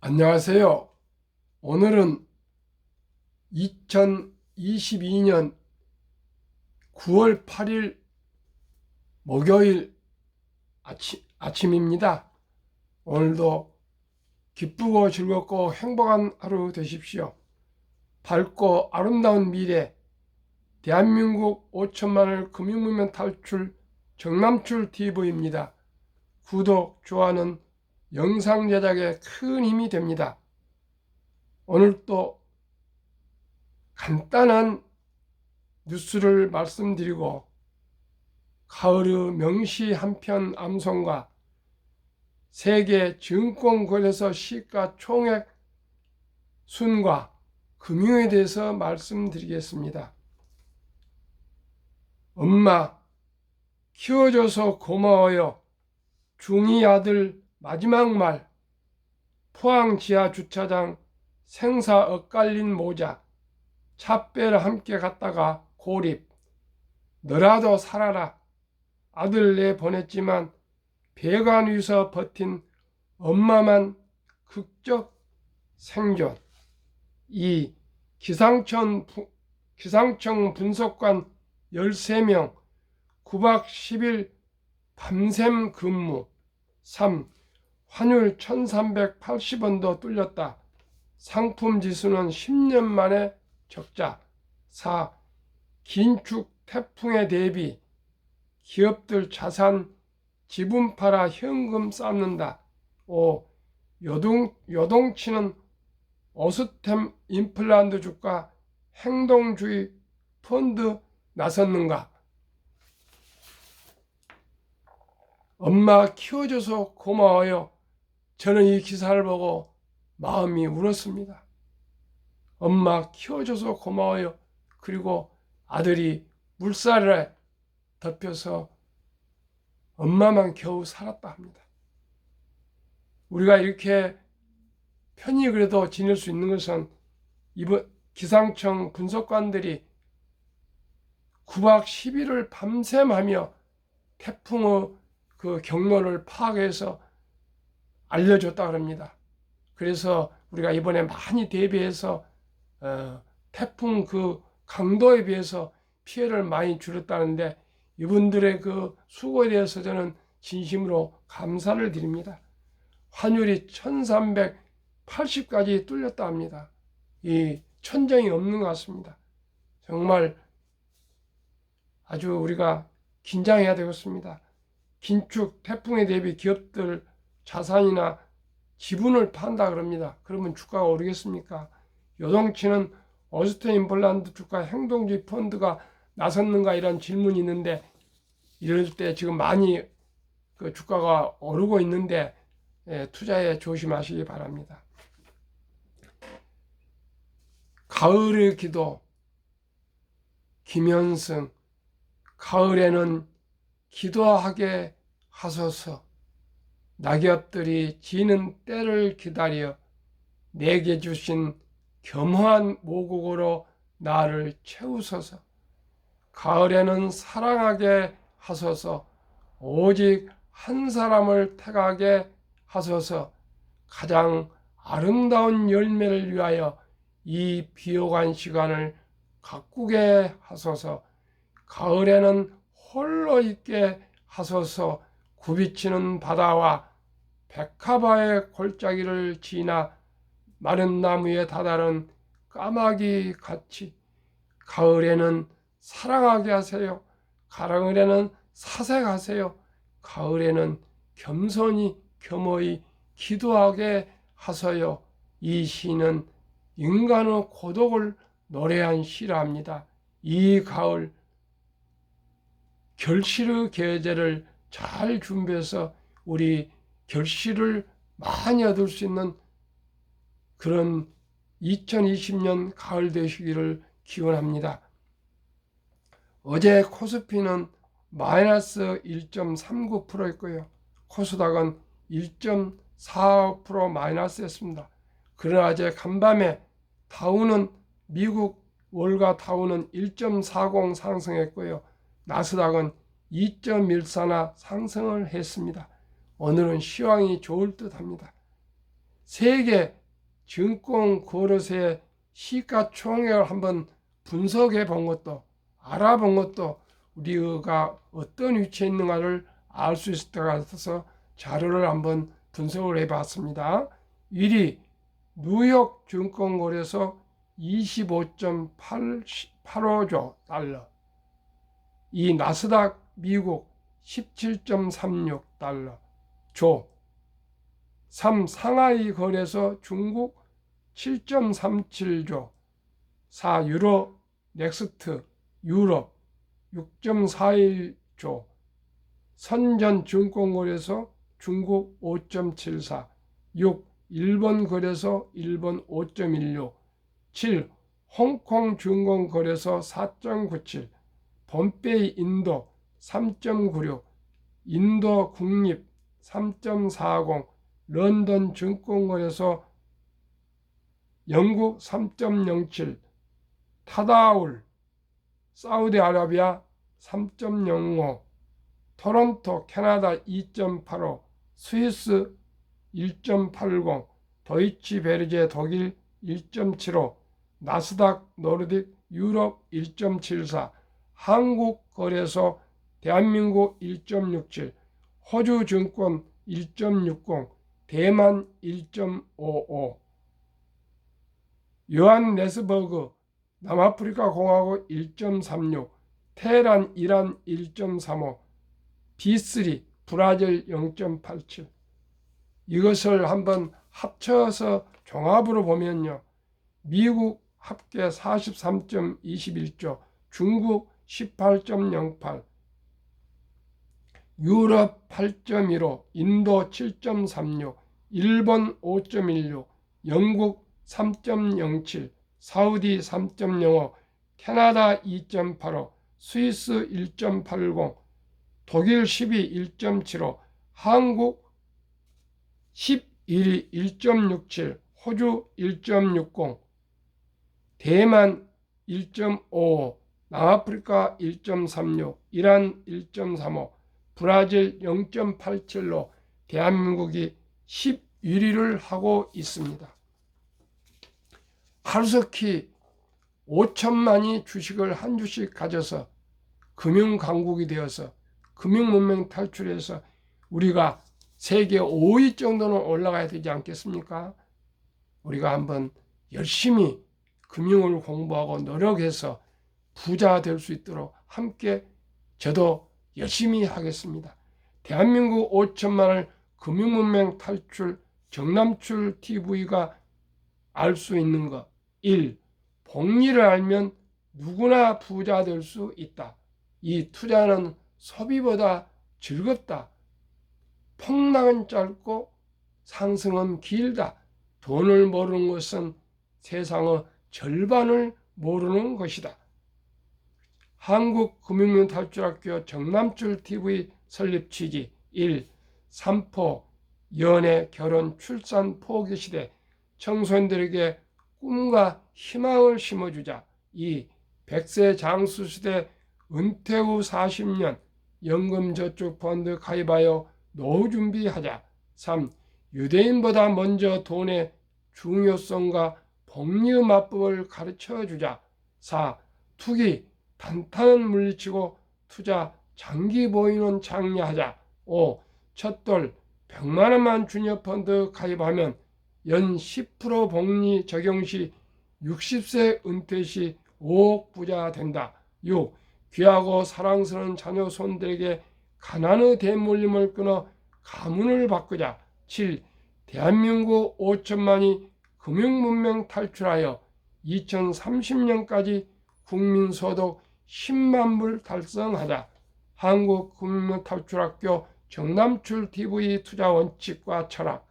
안녕하세요. 오늘은 2022년 9월 8일 목요일 아침, 아침입니다. 오늘도 기쁘고 즐겁고 행복한 하루 되십시오. 밝고 아름다운 미래, 대한민국 5천만을 금융무명 탈출 정남출 TV입니다. 구독, 좋아는 영상 제작에 큰 힘이 됩니다. 오늘 또 간단한 뉴스를 말씀드리고 가을의 명시 한편 암송과 세계 증권 거래소 시가 총액 순과 금융에 대해서 말씀드리겠습니다. 엄마, 키워줘서 고마워요. 중이 아들 마지막 말. 포항 지하 주차장 생사 엇갈린 모자. 차배를 함께 갔다가 고립. 너라도 살아라. 아들 내 보냈지만 배관 위서 버틴 엄마만 극적 생존. 이 기상청, 부- 기상청 분석관 13명. 9박 10일 밤샘 근무. 3. 환율 1380원도 뚫렸다. 상품 지수는 10년 만에 적자. 4. 긴축 태풍에 대비 기업들 자산 지분 팔아 현금 쌓는다. 5. 요동, 요동치는 어스템 임플란트 주가 행동주의 펀드 나섰는가? 엄마 키워줘서 고마워요. 저는 이 기사를 보고 마음이 울었습니다. 엄마 키워줘서 고마워요. 그리고 아들이 물살에 덮여서 엄마만 겨우 살았다 합니다. 우리가 이렇게 편히 그래도 지낼 수 있는 것은 이번 기상청 분석관들이 9박 10일을 밤샘하며 태풍의 그 경로를 파악해서 알려줬다 그럽니다. 그래서 우리가 이번에 많이 대비해서 어, 태풍 그 강도에 비해서 피해를 많이 줄였다는데 이분들의 그 수고에 대해서 저는 진심으로 감사를 드립니다. 환율이 1380까지 뚫렸다 합니다. 이 천정이 없는 것 같습니다. 정말 아주 우리가 긴장해야 되겠습니다. 긴축 태풍에 대비 기업들 자산이나 지분을 판다 그럽니다. 그러면 주가가 오르겠습니까? 요동치는 어스트 인플란트 주가 행동주의 펀드가 나섰는가 이런 질문이 있는데 이럴 때 지금 많이 그 주가가 오르고 있는데 예, 투자에 조심하시기 바랍니다. 가을의 기도 김현승 가을에는 기도하게 하소서. 낙엽들이 지는 때를 기다려 내게 주신 겸허한 모국으로 나를 채우소서. 가을에는 사랑하게 하소서. 오직 한 사람을 택하게 하소서. 가장 아름다운 열매를 위하여 이 비호간 시간을 가꾸게 하소서. 가을에는 홀로 있게 하소서 굽이치는 바다와 백합화의 골짜기를 지나 마른 나무에 다다른 까마귀 같이 가을에는 사랑하게 하세요. 가을에는 사색하세요. 가을에는 겸손히 겸허히 기도하게 하소요. 이 시는 인간의 고독을 노래한 시랍니다. 이 가을 결실의 계절을 잘 준비해서 우리 결실을 많이 얻을 수 있는 그런 2020년 가을 되시기를 기원합니다. 어제 코스피는 마이너스 1.39%였고요. 코스닥은 1.45% 마이너스였습니다. 그러나 어제 간밤에 다우는 미국 월가 다우는 1.40 상승했고요. 나스닥은 2.14나 상승을 했습니다. 오늘은 시황이 좋을 듯 합니다. 세계 증권 거래소의 시가총액을 한번 분석해 본 것도 알아본 것도 우리가 어떤 위치에 있는가를 알 수 있을 것 같아서 자료를 한번 분석을 해 봤습니다. 1위 뉴욕 증권거래소 25.85조 달러 이 나스닥 미국 17.36 달러 조 3. 상하이 거래소 중국 7.37조 4. 유로 넥스트 유럽 6.41조 선전 증권거래소 중국 5.74 6. 일본 거래소 일본 5.16 7. 홍콩 증권거래소 4.97 범페이 인도 3.96 인도 국립 3.40 런던 증권거래소 영국 3.07 타다울 사우디아라비아 3.05 토론토 캐나다 2.85 스위스 1.80 도이치 베르제 독일 1.75 나스닥 노르딕 유럽 1.74 한국 거래소 대한민국 1.67 호주 증권 1.60 대만 1.55 요한 네스버그 남아프리카 공화국 1.36 테헤란 이란 1.35 B3 브라질 0.87 이것을 한번 합쳐서 종합으로 보면요. 미국 합계 43.21조, 중국 18.08, 유럽 8.15, 인도 7.36, 일본 5.16, 영국 3.07, 사우디 3.05, 캐나다 2.85, 스위스 1.80, 독일 12 1.75, 한국 11위 1.67, 호주 1.60, 대만 1.55, 남아프리카 1.36, 이란 1.35, 브라질 0.87로 대한민국이 11위를 하고 있습니다. 하루속히 5천만이 주식을 한 주씩 가져서 금융 강국이 되어서 금융 문명 탈출해서 우리가 세계 5위 정도는 올라가야 되지 않겠습니까? 우리가 한번 열심히 금융을 공부하고 노력해서 부자 될 수 있도록 함께 저도 열심히 하겠습니다. 대한민국 5천만을 금융문명 탈출 정남출 TV가 알 수 있는 것 1. 복리를 알면 누구나 부자 될 수 있다. 이 투자는 소비보다 즐겁다. 폭락은 짧고 상승은 길다. 돈을 모르는 것은 세상의 절반을 모르는 것이다. 한국금융문탈출학교 정남출 TV 설립 취지 1. 삼포 연애, 결혼, 출산, 포기 시대 청소년들에게 꿈과 희망을 심어주자. 2. 백세 장수 시대 은퇴 후 40년 연금저축펀드 가입하여 노후 준비하자. 3. 유대인보다 먼저 돈의 중요성과 복리의 맞법을 가르쳐 주자. 4. 투기, 단타는 물리치고 투자, 장기 보이는 장려하자. 5. 첫돌, 100만 원만 주녀 펀드 가입하면 연 10% 복리 적용 시 60세 은퇴 시 5억 부자 된다. 6. 귀하고 사랑스러운 자녀 손들에게 가난의 대물림을 끊어 가문을 바꾸자. 7. 대한민국 5천만이 금융문명 탈출하여 2030년까지 국민소득 10만 불 달성하자. 한국금융 탈출학교 정남출 TV 투자 원칙과 철학.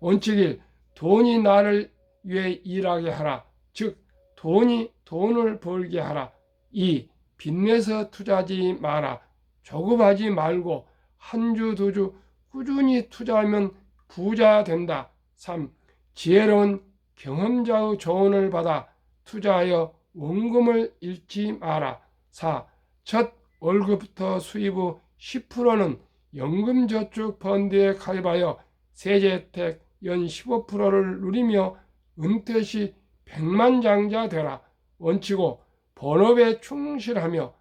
원칙 1. 돈이 나를 위해 일하게 하라. 즉, 돈이 돈을 벌게 하라. 2. 빚내서 투자하지 마라. 조급하지 말고 한 주, 두 주 꾸준히 투자하면 부자 된다. 3. 지혜로운 경험자의 조언을 받아 투자하여 원금을 잃지 마라. 4. 첫 월급부터 수입 후 10%는 연금저축 펀드에 가입하여 세제 혜택 연 15%를 누리며 은퇴 시 백만장자 되라. 원치고 본업에 충실하며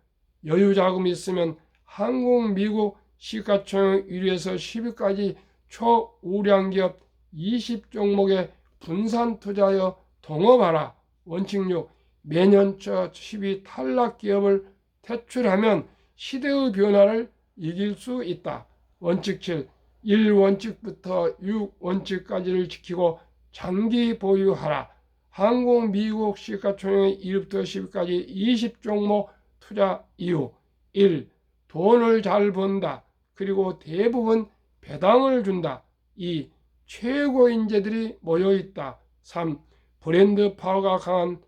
여유 자금이 있으면 한국, 미국 시가총액 1위에서 10위까지 초우량 기업 20종목에 분산 투자하여 동업하라. 원칙 6. 매년 저 10위 탈락 기업을 퇴출하면 시대의 변화를 이길 수 있다. 원칙 7. 1원칙부터 6원칙까지를 지키고 장기 보유하라. 한국, 미국 시가총액 1부터 10위까지 20종목 투자 이유 1. 돈을 잘 번다. 그리고 대부분 배당을 준다. 2. 최고 인재들이 모여 있다. 3. 브랜드 파워가 강한